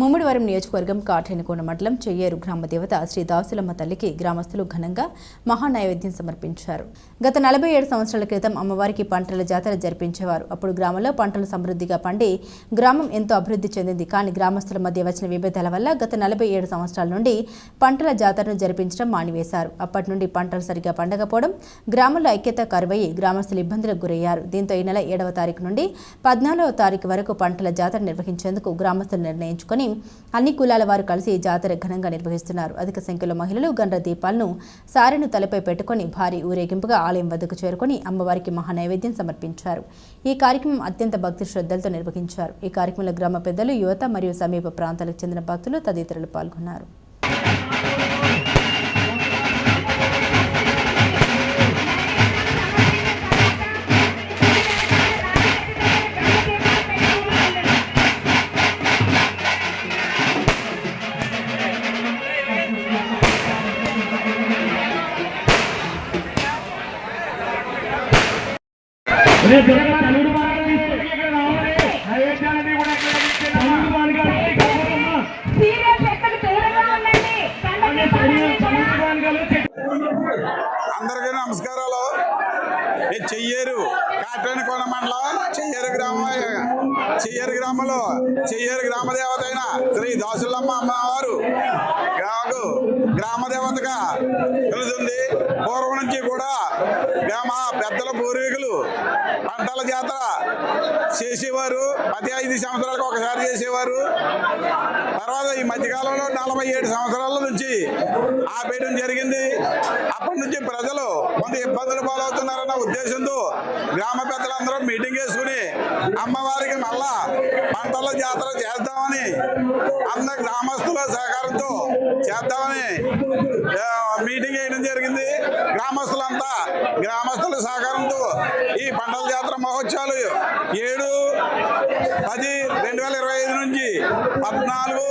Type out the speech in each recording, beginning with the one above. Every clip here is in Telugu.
ముమ్మిడివరం నియోజకవర్గం కాఠేనికోన మండలం చెయ్యేరు గ్రామ దేవత శ్రీ దాసులమ్మ తల్లికి గ్రామస్తులు ఘనంగా మహానైవేద్యం సమర్పించారు. గత నలభై ఏడు సంవత్సరాల క్రితం అమ్మవారికి పంటల జాతర జరిపించేవారు. అప్పుడు గ్రామంలో పంటలు సమృద్ధిగా పండి గ్రామం ఎంతో అభివృద్ధి చెందింది. కానీ గ్రామస్తుల మధ్య వచ్చిన విభేదాల వల్ల గత నలభై ఏడు సంవత్సరాల నుండి పంటల జాతరను జరిపించడం మానివేశారు. అప్పటి నుండి పంటలు సరిగా పండకపోవడం గ్రామంలో ఐక్యత కరువయ్యి గ్రామస్తులు ఇబ్బందులకు గురయ్యారు. దీంతో ఈ నెల ఏడవ తారీఖు నుండి పద్నాలుగవ తారీఖు వరకు పంటల జాతర నిర్వహించేందుకు గ్రామస్తులు నిర్ణయించుకొని అన్ని కులాల వారు కలిసి ఈ జాతర ఘనంగా నిర్వహిస్తున్నారు. అధిక సంఖ్యలో మహిళలు గండ్ర దీపాలను సారెను తలపై పెట్టుకుని భారీ ఊరేగింపుగా ఆలయం వద్దకు చేరుకుని అమ్మవారికి మహానైవేద్యం సమర్పించారు. ఈ కార్యక్రమం అత్యంత భక్తి శ్రద్ధలతో నిర్వహించారు. ఈ కార్యక్రమంలో గ్రామ పెద్దలు యువత మరియు సమీప ప్రాంతాలకు చెందిన భక్తులు తదితరులు పాల్గొన్నారు. అందరికీ నమస్కారాలు. నేను చెయ్యేరు కాటేని కొండ మండలం చెయ్యేరు గ్రామం చెయ్యేరు గ్రామంలో చెయ్యేరు గ్రామదేవత అయిన శ్రీ దాసులమ్మ అమ్మవారు. నాకు గ్రామ దేవతగా తెలుస్తుంది పూర్వం నుంచి కూడా గ్రామ పెద్దల పూర్వీకులు పట్టాల జాతర చేసేవారు పది ఐదు సంవత్సరాలకు ఒకసారి చేసేవారు. తర్వాత ఈ మధ్యకాలంలో నలభై ఏడు సంవత్సరాల నుంచి ఆపేయడం జరిగింది. అప్పటి నుంచి ప్రజలు కొంత ఇబ్బందులు పాలవుతున్నారన్న ఉద్దేశంతో గ్రామ పెద్దలందరూ మీటింగ్ వేసుకుని అమ్మవారికి మళ్ళా పంటల జాతర చేద్దామని అంద గ్రామస్తుల సహకారంతో చేద్దామని మీటింగ్ వేయడం జరిగింది. గ్రామస్తులంతా గ్రామస్తుల సహకారం మహోత్సవాలు ఏడు పది రెండు వేల ఇరవై ఐదు నుంచి పద్నాలుగు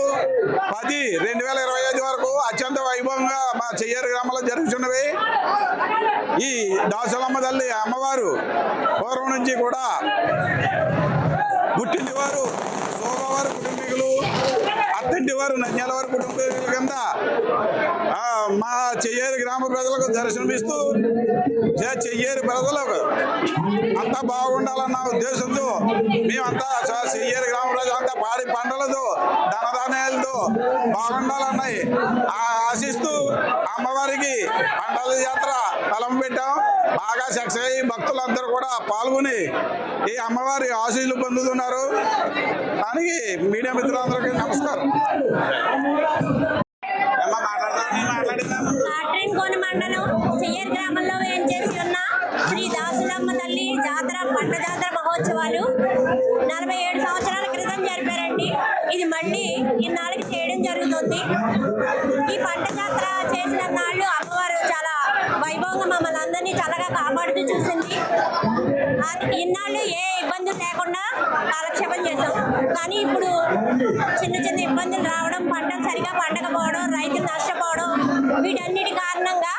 పది రెండు వేల ఇరవై ఐదు వరకు అత్యంత వైభవంగా మా చెయ్యారు గ్రామంలో జరుగుతున్నవి. ఈ దాసలమ్మ తల్లి అమ్మవారు పూర్వం నుంచి కూడా పుట్టింటి వారు సోమవారు కుటుంబీకులు అత్తింటి వారు నంద్యాల వారి కుటుంబీకుల కింద మా చెయ్యేరు గ్రామ ప్రజలకు దర్శనమిస్తూ చెయ్యేరు ప్రజలకు. అంతా బాగుండాలన్న ఉద్దేశంతో మేమంతా చెయ్యేరు గ్రామ ప్రజలంతా పాడి పంటలతో ధనధాన్యాలతో బాగుండాలన్నాయి ఆ- ఆశిస్తూ అమ్మవారికి పంటల జాతర తలం పెట్టాం బాగా సక్సెస్ అయ్యి భక్తులందరూ కూడా పాల్గొని ఈ అమ్మవారి ఆశీస్సులు పొందుతున్నారు దానికి మీడియా మిత్రులందరికీ నమస్కారం అమ్మ మాట్లాడతారా? నేను మాట్లాడిందా? కాట్రేన్ కోన మండలం చెయ్యర్ గ్రామంలో ఇది మళ్ళీ ఇన్నాళ్ళకి చేయడం జరుగుతుంది. ఈ పంట జాతర చేసిన నాళ్ళు అమ్మవారు చాలా వైభవంగా మమ్మల్ని అందరినీ చల్లగా కాపాడుతూ చూసింది. ఇన్నాళ్ళు ఏ ఇబ్బందులు లేకుండా కాలక్షేపం చేశాం. కానీ ఇప్పుడు చిన్న చిన్న ఇబ్బందులు రావడం పంట సరిగా పండకపోవడం రైతులు నష్టపోవడం వీటన్నిటి కారణంగా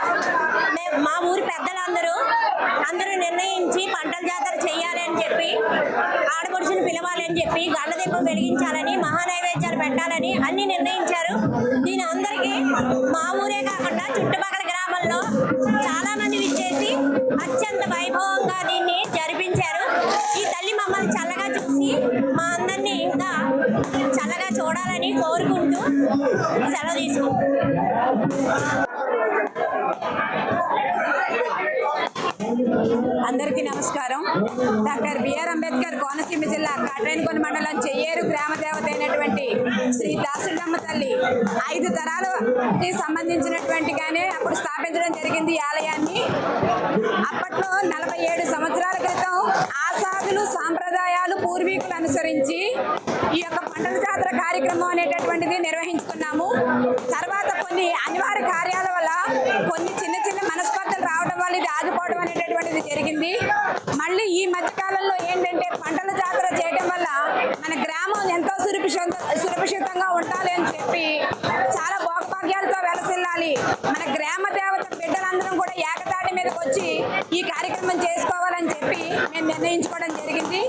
మేము మా ఊరి పెద్దలందరూ అందరూ నిర్ణయించి పంటల జాతర చేయాలి అని చెప్పి ఆడపడుచుని అని చెప్పి గళ్ళ దీపం వెలిగించాలని మహానైవేద్యాలు పెట్టాలని అన్ని నిర్ణయించారు. దీని అందరికీ మా ఊరే కాకుండా చుట్టుపక్కల గ్రామంలో చాలా మంది విచ్చేసి అత్యంత వైభవంగా దీన్ని జరిపించారు. ఈ తల్లి మమ్మల్ని చల్లగా చూసి మా అందరినీ ఇంకా చల్లగా చూడాలని కోరుకుంటూ సెలవు తీసుకుంటాం అందరికీ నమస్కారం. డాక్టర్ బిఆర్ అంబేద్కర్ కోనసీమ జిల్లా కాట్రేనికొండ మండలం చెయ్యేరు గ్రామ దేవత అయినటువంటి శ్రీ దాసుడమ్మ తల్లి ఐదు తరాలకి సంబంధించినటువంటిగానే అప్పుడు స్థాపించడం జరిగింది ఆలయాన్ని. అప్పట్లో నలభై ఏడు సంవత్సరాల క్రితం ఆసాదులు సాంప్రదాయాలు పూర్వీకులు అనుసరించి ఈ యొక్క పంటల జాతర కార్యక్రమం అనేటటువంటిది నిర్వహించారు తర్వాత కొన్ని అనివార్య కార్యాల వల్ల కొన్ని చిన్న చిన్న మనస్పర్ధలు రావడం వల్ల ఇది ఆగిపోవడం అనేది జరిగింది. మళ్ళీ ఈ మధ్యకాలంలో ఏంటంటే పంటల జాతర చేయడం వల్ల మన గ్రామం ఎంతో సురక్షిత సురక్షితంగా ఉండాలి అని చెప్పి చాలా భోగభాగ్యాలతో వెలసిల్లాలి. మన గ్రామ దేవత బిడ్డలందరం కూడా ఏకతాటి మీదకి వచ్చి ఈ కార్యక్రమం చేసుకోవాలని చెప్పి మేము నిర్ణయించుకోవడం జరిగింది.